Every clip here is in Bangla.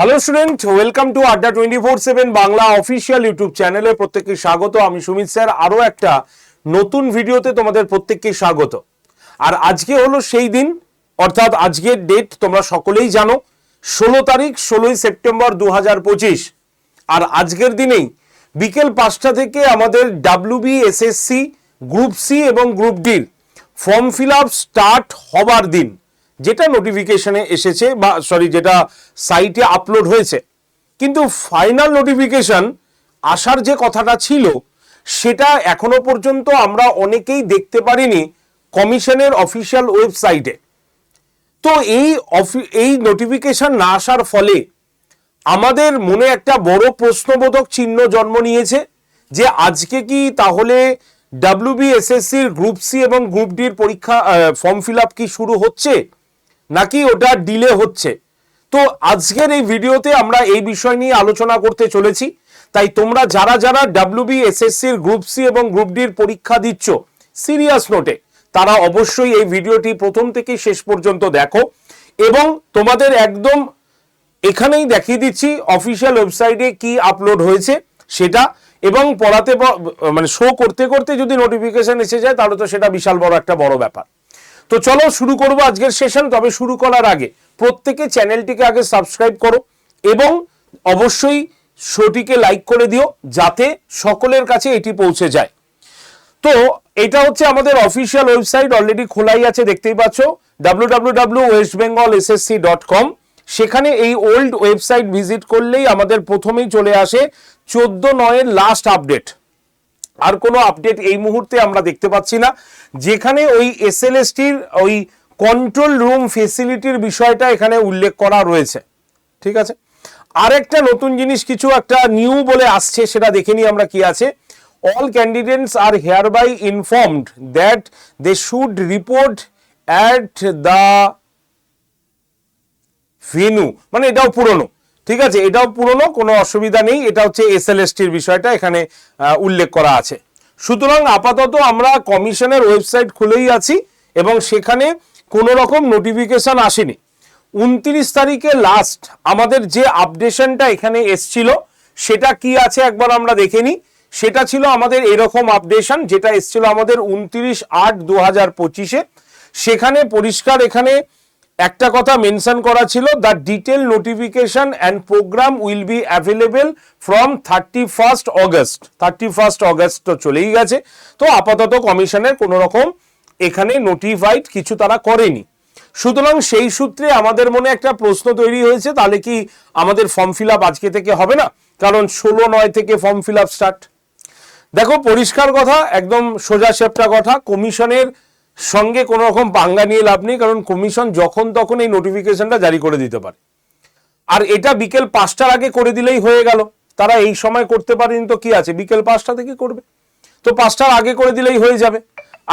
Hello student welcome to Adda twenty four seven Bangla official YouTube চ্যানেলে প্রত্যেককে স্বাগত। আমি সুমিত স্যার। আরও একটা নতুন ভিডিওতে তোমাদের প্রত্যেককে স্বাগত। আর আজকে হলো সেই দিন, অর্থাৎ আজকের ডেট তোমরা সকলেই জানো, ষোলো তারিখ, ষোলোই সেপ্টেম্বর দু হাজার পঁচিশ। আর আজকের দিনেই বিকেল পাঁচটা থেকে আমাদের ডাব্লিউবি এসএসসি গ্রুপ সি এবং গ্রুপ ডির ফর্ম ফিল আপ স্টার্ট হবার দিন। যেটা নোটিফিকেশনে এসেছে বা সরি যেটা সাইটে আপলোড হয়েছে, কিন্তু ফাইনাল নোটিফিকেশন আসার যে কথাটা ছিল, সেটা এখনও পর্যন্ত আমরা অনেকেই দেখতে পারিনি কমিশনের অফিসিয়াল ওয়েবসাইটে তো এই এই নোটিফিকেশন না আসার ফলে আমাদের মনে একটা বড় প্রশ্নবোধক চিহ্ন জন্ম নিয়েছে যে আজকে কি তাহলে ডাব্লিউবিএসএসসির গ্রুপ সি এবং গ্রুপ ডির পরীক্ষা ফর্ম ফিল আপ কি শুরু হচ্ছে? নাকি ওটা ডিলে হচ্ছে? তো আজকের এই ভিডিওতে আমরা এই বিষয় নিয়ে আলোচনা করতে চলেছি। তাই তোমরা যারা যারা ডাব্লিউবিএসএসসির গ্রুপ সি এবং গ্রুপ ডির পরীক্ষা দিচ্ছ সিরিয়াস নোটে তারা অবশ্যই এই ভিডিওটি প্রথম থেকে শেষ পর্যন্ত দেখো। এবং তোমাদের একদম এখানেই দেখিয়ে দিচ্ছি অফিসিয়াল ওয়েবসাইটে কি আপলোড হয়েছে সেটা। এবং পড়াতে মানে শো করতে করতে যদি নোটিফিকেশন এসে যায়, তাহলে তো সেটা বিশাল বড় একটা বড় ব্যাপার। তো চলো শুরু করব আজকের সেশন তবে শুরু করার আগে প্রত্যেকে চ্যানেলটিকে আগে সাবস্ক্রাইব করো এবং অবশ্যই শোটিকে লাইক করে দিও যাতে সকলের কাছে এটি পৌঁছে যায়। তো এটা হচ্ছে আমাদের অফিসিয়াল ওয়েবসাইট অলরেডি খোলাই আছে, দেখতেই পাচ্ছ www.westbengalssc.com সেখানে এই ওল্ড ওয়েবসাইট ভিজিট করলেই আমাদের প্রথমেই চলে আসে চোদ্দ নয়ের লাস্ট আপডেট আর কোনো আপডেট এই মুহূর্তে আমরা দেখতে পাচ্ছি না। যেখানে ওই এস এসএলএসটির ওই কন্ট্রোল রুম ফেসিলিটির বিষয়টা এখানে উল্লেখ করা রয়েছে। ঠিক আছে? আর একটা নতুন জিনিস, কিছু একটা নিউ বলে আসছে, সেটা দেখে নিই আমরা কি আছে। All candidates are hereby informed that they should report at the venue মানে এটাও পুরনো। ঠিক আছে, এটাও পুরনো, কোনো অসুবিধা নেই। এটা হচ্ছে এসএলএসটির বিষয়টা, এখানে উল্লেখ করা আছে। সুতরাং আপাতত আমরা কমিশনের ওয়েবসাইট খুলেই আছি এবং সেখানে কোনো রকম নোটিফিকেশন আসেনি। উনত্রিশ তারিখে লাস্ট আমাদের যে আপডেশনটা এখানে এসছিল, সেটা কি আছে একবার আমরা দেখে নিই। সেটা ছিল আমাদের এরকম আপডেশন যেটা এসছিল আমাদের উনত্রিশ আট দু হাজার পঁচিশে। সেখানে পরিষ্কার এখানে একটা কথা মেনশন করা ছিল the detail notification and programme will be available from thirty first August thirty first August তো চলেই গেছে। তো আপাতত কমিশনের কোনো রকম এখানে নোটিফাইড কিছু তারা করেনি। সুতরাং সেই সূত্রে আমাদের মনে একটা প্রশ্ন তৈরি হয়েছে, তাহলে কি আমাদের ফর্ম ফিল আপ আজকে থেকে হবে না? কারণ ষোলো নয় থেকে ফর্ম ফিল আপ স্টার্ট দেখো, পরিষ্কার কথা, একদম সোজা সেপটা কথা, কমিশনের সঙ্গে কোনো রকম পাঙ্গা নিয়ে লাভ নেই, কারণ কমিশন যখন তখন এই নোটিফিকেশনটা জারি করে দিতে পারে। আর এটা বিকেল পাঁচটার আগে করে দিলেই হয়ে গেল। তারা এই সময় করতে পারেনি তো কি আছে? বিকেল পাঁচটা থেকে করবে। তো পাঁচটার আগে করে দিলেই হয়ে যাবে।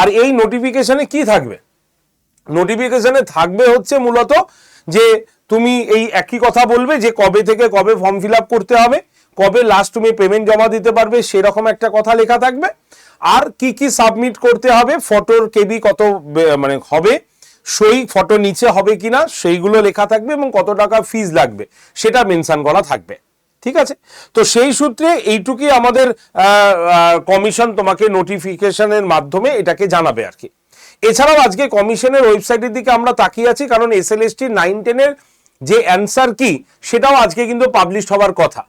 আর এই নোটিফিকেশনে কি থাকবে? নোটিফিকেশনে থাকবে হচ্ছে মূলত যে তুমি এই একই কথা বলবে যে কবে থেকে কবে ফর্ম ফিল করতে হবে। কবে লাস্ট তুমি পেমেন্ট জমা দিতে পারবে সেরকম একটা কথা লেখা থাকবে। আর কি কি সাবমিট করতে হবে ফটোর কেবি কত মানে হবে, সই ফটো নিচে হবে কিনা সেইগুলো লেখা থাকবে এবং কত টাকা ফিজ লাগবে সেটা মেনশান করা থাকবে। ঠিক আছে? তো সেই সূত্রে এইটুকুই আমাদের কমিশন তোমাকে নোটিফিকেশনের মাধ্যমে এটাকে জানাবে আর কি। এছাড়াও আজকে কমিশনের ওয়েবসাইটের দিকে আমরা তাকিয়ে আছি, কারণ S L S T nine টেনের যে অ্যান্সার কি, সেটাও আজকে কিন্তু পাবলিশ হওয়ার কথা।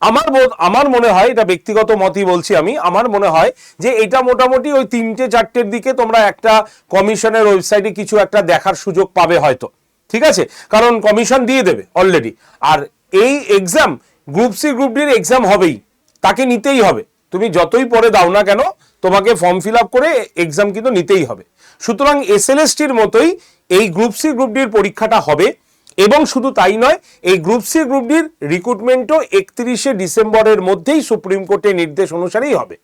আমার বোধ- আমার মনে হয়, এটা ব্যক্তিগত মতই বলছি আমি, আমার মনে হয় যে এটা মোটামুটি ওই তিনটে চারটের দিকে তোমরা একটা কমিশনের ওয়েবসাইটে কিছু একটা দেখার সুযোগ পাবে হয়তো। ঠিক আছে? কারণ কমিশন দিয়ে দেবে অলরেডি আর এই এক্সাম গ্রুপ সি গ্রুপ ডির এক্সাম হবেই। তাকে নিতেই হবে। তুমি যতই পরে দাও না কেন, তোমাকে ফর্ম ফিল আপ করে এক্সাম কিন্তু নিতেই হবে। সুতরাং এসএলএসটির মতোই এই গ্রুপ সি গ্রুপ ডির পরীক্ষাটা হবে। এবং শুধু তাই নয়, এই গ্রুপ সি গ্রুপ ডির রিক্রুটমেন্টও একত্রিশে ডিসেম্বরের মধ্যেই সুপ্রিম কোর্টের নির্দেশ অনুসারেই হবে।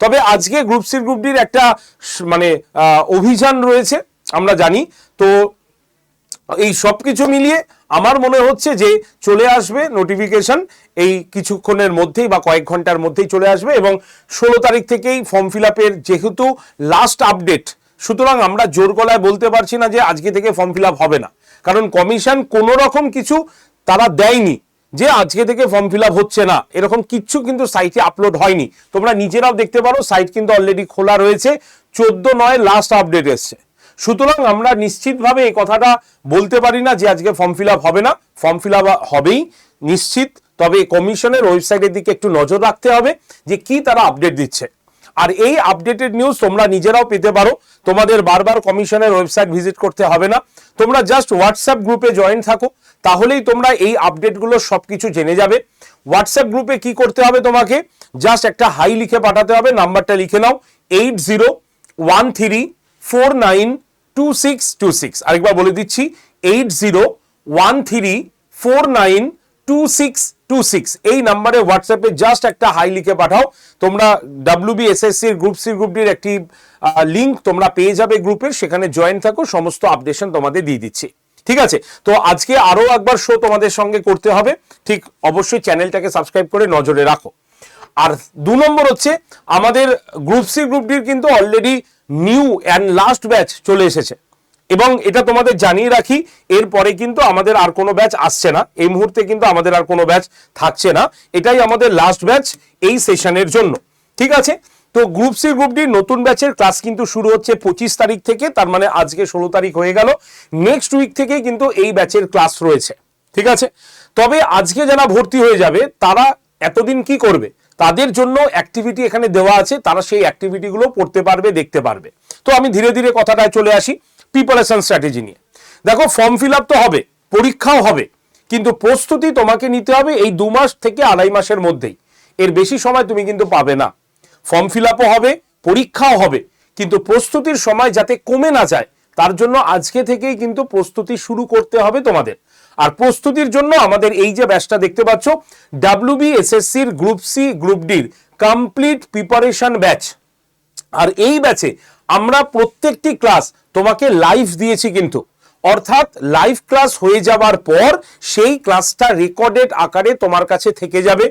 তবে আজকে গ্রুপ সি গ্রুপ ডির একটা মানে অভিযান রয়েছে, আমরা জানি। তো, এই সব কিছু মিলিয়ে আমার মনে হচ্ছে যে চলে আসবে নোটিফিকেশন এই কিছুক্ষণের মধ্যেই বা কয়েক ঘণ্টার মধ্যেই চলে আসবে এবং ষোলো তারিখ থেকেই ফর্ম ফিল আপের যেহেতু লাস্ট আপডেট সুতরাং আমরা জোর গলায় বলতে পারছি না যে আজকে থেকে ফর্ম ফিল আপ হবে না। কারণ কমিশন কোনো রকম কিছু তারা দেয়নি যে আজকে থেকে ফর্ম ফিল হচ্ছে না। এরকম কিচ্ছু কিন্তু সাইটে আপলোড হয়নি। তোমরা নিজেরাও দেখতে পারো, সাইট কিন্তু অলরেডি খোলা রয়েছে। চোদ্দ নয় লাস্ট আপডেট এসছে। সুতরাং আমরা নিশ্চিতভাবে এই কথাটা বলতে পারি না যে আজকে ফর্ম ফিল হবে না। ফর্ম ফিল হবেই, নিশ্চিত। তবে কমিশনের ওয়েবসাইটের দিকে একটু নজর রাখতে হবে যে কি তারা আপডেট দিচ্ছে। আর এই আপডেটেড নিউজ তোমরা নিজেরাও পেতে পারো। তোমাদের বারবার কমিশনের ওয়েবসাইট ভিজিট করতে হবে না। তোমরা জাস্ট হোয়াটসঅ্যাপ গ্রুপে জয়েন থাকো, তাহলেই তোমরা এই আপডেটগুলো সবকিছু জেনে যাবে। হোয়াটসঅ্যাপ গ্রুপে কি করতে হবে তোমাকে? জাস্ট একটা হাই লিখে পাঠাতে হবে, নাম্বারটা লিখে নাও eight zero one three four nine two six two six আরেকবার বলে দিচ্ছি eight zero one three four nine two six two six এই নাম্বারে হোয়াটসঅ্যাপে জাস্ট একটা হাই লিখে পাঠাও। তোমরা W B S S group C গ্রুপটির একটি লিঙ্ক তোমরা পেয়ে যাবে গ্রুপের সেখানে জয়েন থাকো, সমস্ত আপডেশন তোমাদের দিয়ে দিচ্ছি। ঠিক আছে? তো আজকে আরও একবার শো তোমাদের সঙ্গে করতে হবে। ঠিক অবশ্যই চ্যানেলটাকে সাবস্ক্রাইব করে নজরে রাখো। আর দু নম্বর হচ্ছে, আমাদের গ্রুপ সি গ্রুপটির কিন্তু already new and last batch চলে এসেছে। এবং এটা তোমাদের জানিয়ে রাখি, এরপরে কিন্তু আমাদের আর কোনো ব্যাচ আসছে না। এই মুহূর্তে কিন্তু আমাদের আর কোনো ব্যাচ থাকছে না। এটাই আমাদের লাস্ট ব্যাচ এই সেশনের জন্য। ঠিক আছে? তো গ্রুপ সি গ্রুপ গ্রুপটির নতুন ব্যাচের ক্লাস কিন্তু শুরু হচ্ছে পঁচিশ তারিখ থেকে, তার মানে আজকে ষোলো তারিখ হয়ে গেল। নেক্সট উইক থেকে কিন্তু এই ব্যাচের ক্লাস রয়েছে। ঠিক আছে? তবে আজকে যারা ভর্তি হয়ে যাবে, তারা এতদিন কি করবে? তাদের জন্য অ্যাক্টিভিটি এখানে দেওয়া আছে, তারা সেই অ্যাক্টিভিটিগুলো পড়তে পারবে, দেখতে পারবে। তো আমি ধীরে ধীরে কথাটায় চলে আসি। প্রিপারেশন স্ট্র্যাটেজি নিয়ে। দেখো ফর্ম ফিল আপ তো হবে, পরীক্ষাও হবে, কিন্তু প্রস্তুতি তোমাকে নিতে হবে এই দু মাস থেকে আড়াই মাসের মধ্যেই। এর বেশি সময় তুমি কিন্তু পাবে না। ফর্ম ফিল আপও হবে, পরীক্ষাও হবে, কিন্তু প্রস্তুতির সময় যাতে কমে না যায়, তার জন্য আজকে থেকেই কিন্তু প্রস্তুতি শুরু করতে হবে তোমাদের। আর প্রস্তুতির জন্য আমাদের এই যে ব্যাচটা দেখতে পাচ্ছ এসএসসির গ্রুপ সি গ্রুপ ডির কমপ্লিট প্রিপারেশন ব্যাচ আর এই ব্যাচে আমরা প্রত্যেকটি ক্লাস তোমাকে লাইভ দিয়েছি কিন্তু। অর্থাৎ লাইভ ক্লাস হয়ে যাওয়ার পর সেই ক্লাসটা রেকর্ডেড আকারে তোমার কাছে থেকে যাবে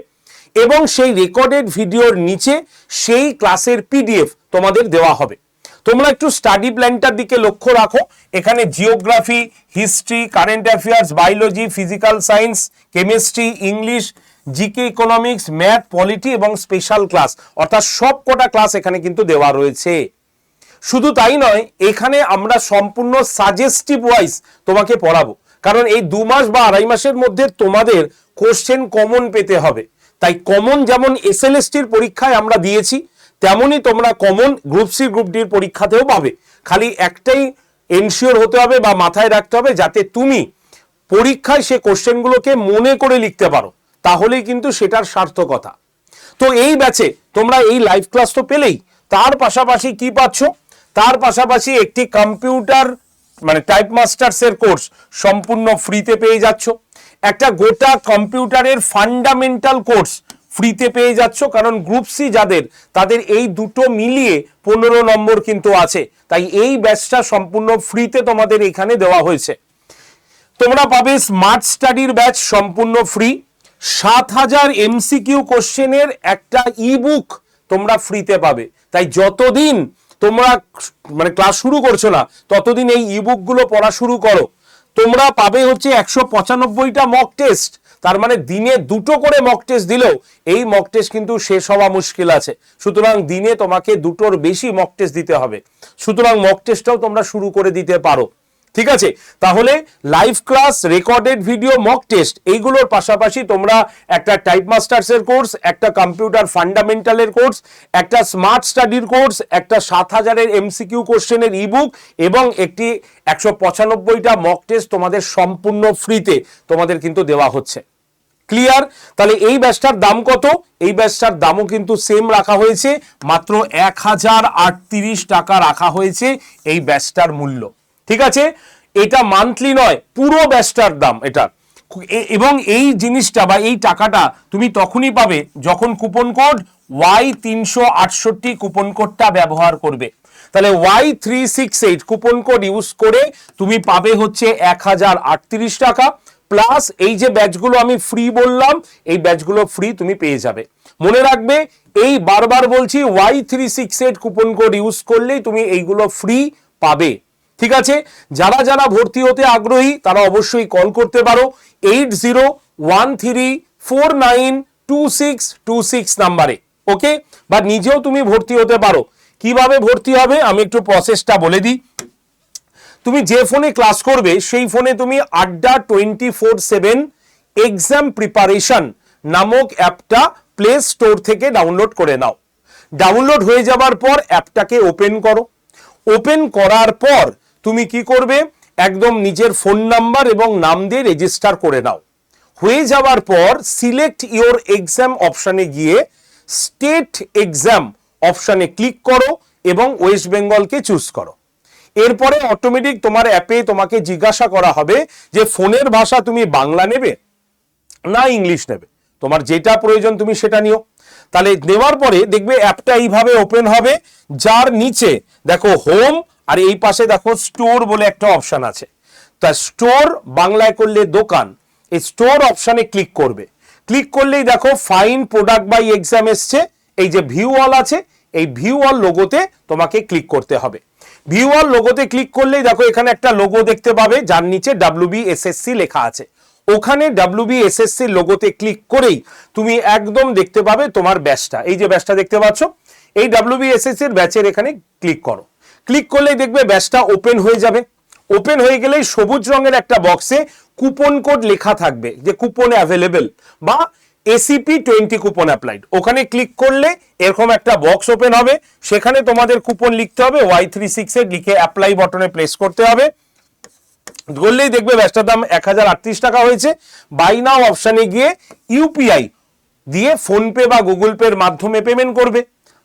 এবং সেই রেকর্ডেড ভিডিওর নিচে সেই ক্লাসের পিডিএফ তোমাদের দেওয়া হবে। তোমরা একটু স্টাডি প্ল্যানটার দিকে লক্ষ্য রাখো। এখানে geography history current affairs biology physical science chemistry English GK economics math polity এবং স্পেশাল ক্লাস অর্থাৎ সব কটা ক্লাস এখানে কিন্তু দেওয়া রয়েছে। শুধু তাই নয়, এখানে আমরা সম্পূর্ণ সাজেস্টিভ ওয়াইজ তোমাকে পড়াবো। কারণ এই দু মাস বা আড়াই মাসের মধ্যে তোমাদের কোশ্চেন কমন পেতে হবে। তাই কমন যেমন এসএলএসটির পরীক্ষায় আমরা দিয়েছি, তেমনই তোমরা কমন গ্রুপ সি গ্রুপ ডির পরীক্ষাতেও পাবে। খালি একটাই এনশিওর হতে হবে বা মাথায় রাখতে হবে যাতে তুমি পরীক্ষায় সে কোশ্চেনগুলোকে মনে করে লিখতে পারো। তাহলেই কিন্তু সেটার সার্থকতা। তো এই ব্যাচে তোমরা এই লাইভ ক্লাস তো পেলেই, তার পাশাপাশি কি পাচ্ছ? তার পাশাপাশি একটি কম্পিউটার মানে টাইপ মাস্টার্স এর কোর্স সম্পূর্ণ ফ্রিতে পেয়ে যাচ্ছ। একটা গোটা কম্পিউটারের ফান্ডামেন্টাল কোর্স ফ্রিতে পেয়ে যাচ্ছ, কারণ গ্রুপ সি যাদের, তাদের এই দুটো মিলিয়ে পনেরো নম্বর কিন্তু আছে। তাই এই ব্যাচটা সম্পূর্ণ ফ্রিতে তোমাদের এখানে দেওয়া হয়েছে। তোমরা পাবে স্মার্ট স্টাডির ব্যাচ সম্পূর্ণ ফ্রি। সাত হাজার এমসিকিউ কোশ্চেনের একটা ইবুক তোমরা ফ্রিতে পাবে। তাই যতদিন তোমরা মানে ক্লাস শুরু করছ না, ততদিন এই ইবুকগুলো পড়া শুরু করো। তোমরা পাবে হচ্ছে একশো পঁচানব্বইটা মক টেস্ট তার মানে দিনে দুটো করে মক টেস্ট দিলেও এই মক টেস্ট কিন্তু শেষ হওয়া মুশকিল আছে। সুতরাং দিনে তোমাকে দুটোর বেশি মক টেস্ট দিতে হবে। সুতরাং মক টেস্টটাও তোমরা শুরু করে দিতে পারো। ঠিক আছে? তাহলে live class recorded video mock test এইগুলোর পাশাপাশি তোমরা একটা টাইপ মাস্টার্স এর কোর্স একটা কম্পিউটার ফান্ডামেন্টালের কোর্স একটা স্মার্ট স্টাডির কোর্স একটা সাত হাজারের এমসিকিউ কোশ্চেনের ইবুক এবং একটি একশো পঁচানব্বইটা মক টেস্ট তোমাদের সম্পূর্ণ ফ্রিতে তোমাদের কিন্তু দেওয়া হচ্ছে। ক্লিয়ার তাহলে এই ব্যাচটার দাম কত? এই ব্যাচটার দামও কিন্তু সেম রাখা হয়েছে, মাত্র এক হাজার আটত্রিশ টাকা রাখা হয়েছে এই ব্যাচটার মূল্য। ঠিক আছে? এটা মান্থলি নয়, পুরো ব্যাচটার দাম এটা। এবং এই জিনিসটা বা এই টাকাটা তুমি তখনই পাবে যখন কুপন কোড ওয়াই তিনশো আটষট্টি কুপন কোডটা ব্যবহার করবে। তাহলে Y three six eight coupon code use করে তুমি পাবে হচ্ছে এক হাজার আটত্রিশ টাকা। প্লাস এই যে ব্যাচগুলো আমি ফ্রি বললাম, এই ব্যাচগুলো ফ্রি তুমি পেয়ে যাবে। মনে রাখবে, এই বারবার বলছি Y three six eight coupon code use করলেই তুমি এইগুলো ফ্রি পাবে। ঠিক আছে? যারা যারা ভর্তি হতে আগ্রহী, তারা অবশ্যই কল করতে পারো। Eight zero one three four nine two six two six নাম্বারে ওকে বা নিজেও তুমি ভর্তি হতে পারো। কীভাবে ভর্তি হবে, আমি একটু প্রসেসটা বলে দিই। তুমি যে ফোনে ক্লাস করবে, সেই ফোনে তুমি Adda twenty four seven exam preparation নামক অ্যাপটা প্লে স্টোর থেকে ডাউনলোড করে নাও। ডাউনলোড হয়ে যাবার পর অ্যাপটাকে ওপেন করো। ওপেন করার পর তুমি কি করবে? একদম নিজের ফোন নাম্বার এবং নাম দিয়ে রেজিস্টার করে নাও। হয়ে যাওয়ার পর সিলেক্ট ইওর এক্সাম অপশানে গিয়ে স্টেট এক্সাম অপশানে ক্লিক করো এবং ওয়েস্ট বেঙ্গলকে চুজ করো। এরপরে অটোমেটিক তোমার অ্যাপে তোমাকে জিজ্ঞাসা করা হবে যে ফোনের ভাষা তুমি বাংলা নেবে না ইংলিশ নেবে? তোমার যেটা প্রয়োজন তুমি সেটা নিও। তাহলে নেওয়ার পরে দেখবে অ্যাপটা এইভাবে ওপেন হবে। যার নিচে দেখো হোম আর এই পাশে দেখো স্টোর বলে একটা অপশন আছে। তা স্টোর বাংলায় করলে দোকান, এই স্টোর অপশানে ক্লিক করবে। ক্লিক করলেই দেখো ফাইন প্রোডাক্ট বাই এক্সাম এসছে, এই যে ভিউ অল আছে, এই ভিউ অল লোগোতে তোমাকে ক্লিক করতে হবে। ভিউ অল লোগোতে ক্লিক করলেই দেখো এখানে একটা লোগো দেখতে পাবে, যার নিচে ডাব্লিউবিএসএসসি লেখা আছে। ওখানে ডাব্লু ডাব্লিউবিএসএসসি লোগোতে ক্লিক করেই তুমি একদম দেখতে পাবে তোমার ব্যাচটা এই যে ব্যাচটা দেখতে পাচ্ছ, এই ডাব্লিউবিএসএসসি এর ব্যাচের এখানে ক্লিক করো। ক্লিক করলেই দেখবে ব্যাচটা ওপেন হয়ে যাবে। ওপেন হয়ে গেলেই সবুজ রঙের একটা বক্সে কুপন কোড লেখা থাকবে যে কুপন অ্যাভেলেবেল বা এসিপি টোয়েন্টি কুপন অ্যাপ্লাইড। ওখানে ক্লিক করলে এরকম একটা বক্স ওপেন হবে। সেখানে তোমাদের কুপন লিখতে হবে ওয়াই থ্রি সিক্স লিখে অ্যাপ্লাই বটনে প্লেস করতে হবে। ধরলেই দেখবে ব্যাচটার দাম এক হাজার আটত্রিশ টাকা হয়েছে। বাই নাও অপশানে গিয়ে ইউপিআই দিয়ে ফোনপে বা গুগল পের মাধ্যমে পেমেন্ট করবে।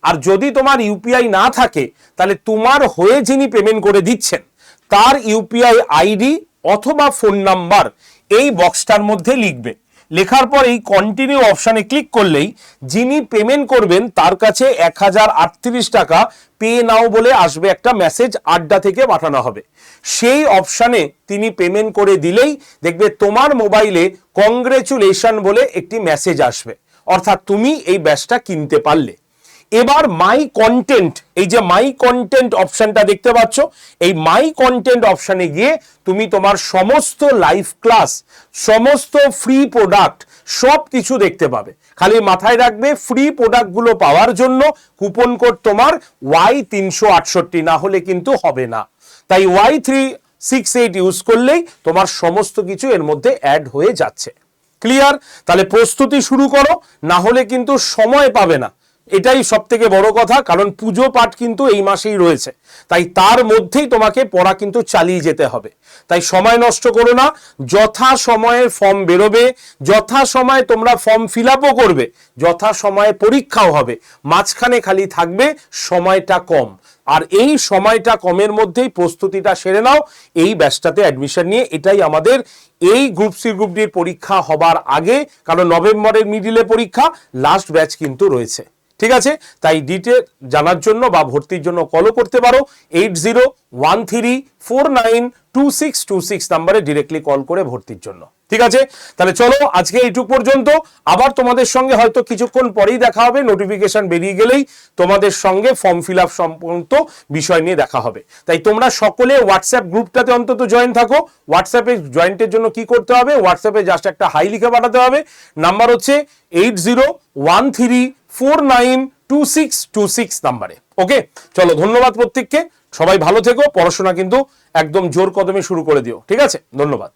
আর যদি তোমার ইউপিআই না থাকে, তাহলে তোমার হয়ে যিনি পেমেন্ট করে দিচ্ছেন, তার ইউপিআই আইডি অথবা ফোন নাম্বার এই বক্সটার মধ্যে লিখবে। লেখার পর এই কন্টিনিউ অপশানে ক্লিক করলেই যিনি পেমেন্ট করবেন, তার কাছে এক হাজার আটত্রিশ টাকা পে নাও বলে আসবে একটা মেসেজ আড্ডা থেকে পাঠানো হবে। সেই অপশানে তিনি পেমেন্ট করে দিলেই দেখবে তোমার মোবাইলে কংগ্রেচুলেশন বলে একটি মেসেজ আসবে। অর্থাৎ তুমি এই ব্যাচটা কিনতে পারলে। এবার মাই কন্টেন্ট এই যে মাই কন্টেন্ট অপশনটা দেখতে পাচ্ছ, এই মাই কন্টেন্ট অপশনে গিয়ে তুমি তোমার সমস্ত লাইভ ক্লাস সমস্ত ফ্রি প্রোডাক্ট সব কিছু দেখতে পাবে। খালি মাথায় রাখবে ফ্রি প্রোডাক্টগুলো পাওয়ার জন্য কুপন কোড তোমার ওয়াই তিনশো আটষট্টি না হলে কিন্তু হবে না। তাই Y three six eight use করলেই তোমার সমস্ত কিছু এর মধ্যে অ্যাড হয়ে যাচ্ছে। ক্লিয়ার তাহলে প্রস্তুতি শুরু করো, না হলে কিন্তু সময় পাবে না। এটাই সব থেকে বড় কথা, কারণ পুজো পাঠ কিন্তু এই মাসেই রয়েছে। তাই তার মধ্যেই তোমাকে পড়া কিন্তু চালিয়ে যেতে হবে। তাই সময় নষ্ট করো না, যথা সময়ে ফর্ম বেরোবে, যথা সময়ে তোমরা ফর্ম ফিল আপও করবে, যথা সময়ে পরীক্ষাও হবে। মাঝখানে খালি থাকবে সময়টা কম। আর এই সময়টা কমের মধ্যেই প্রস্তুতিটা সেরে নাও, এই ব্যাচটাতে অ্যাডমিশন নিয়ে। এটাই আমাদের এই গ্রুপ সি গ্রুপ ডির পরীক্ষা হবার আগে, কারণ নভেম্বরের মিডিলে পরীক্ষা লাস্ট ব্যাচ কিন্তু রয়েছে। ঠিক আছে? তাই ডিটেল জানার জন্য বা ভর্তির জন্য কলও করতে পারো। Eight zero one three four nine two six two six নাম্বারে ডিরেক্টলি কল করে ভর্তির জন্য। ঠিক আছে? তাহলে চলো, আজকে এইটুক পর্যন্ত। আবার তোমাদের সঙ্গে হয়তো কিছুক্ষণ পরেই দেখা হবে। নোটিফিকেশন বেরিয়ে গেলেই তোমাদের সঙ্গে ফর্ম ফিল আপ সম্পর্কিত বিষয় নিয়ে দেখা হবে। তাই তোমরা সকলে হোয়াটসঅ্যাপ গ্রুপটাতে অন্তত জয়েন থাকো। হোয়াটসঅ্যাপে জয়েন্টের জন্য কি করতে হবে? হোয়াটসঅ্যাপে জাস্ট একটা হাই লিখে পাঠাতে হবে। নাম্বার হচ্ছে eight zero one three four nine two six two six নাম্বারে। ওকে? চলো, ধন্যবাদ প্রত্যেককে। সবাই ভালো থেকো। পড়াশোনা কিন্তু একদম জোর কদমে শুরু করে দিও। ঠিক আছে? ধন্যবাদ।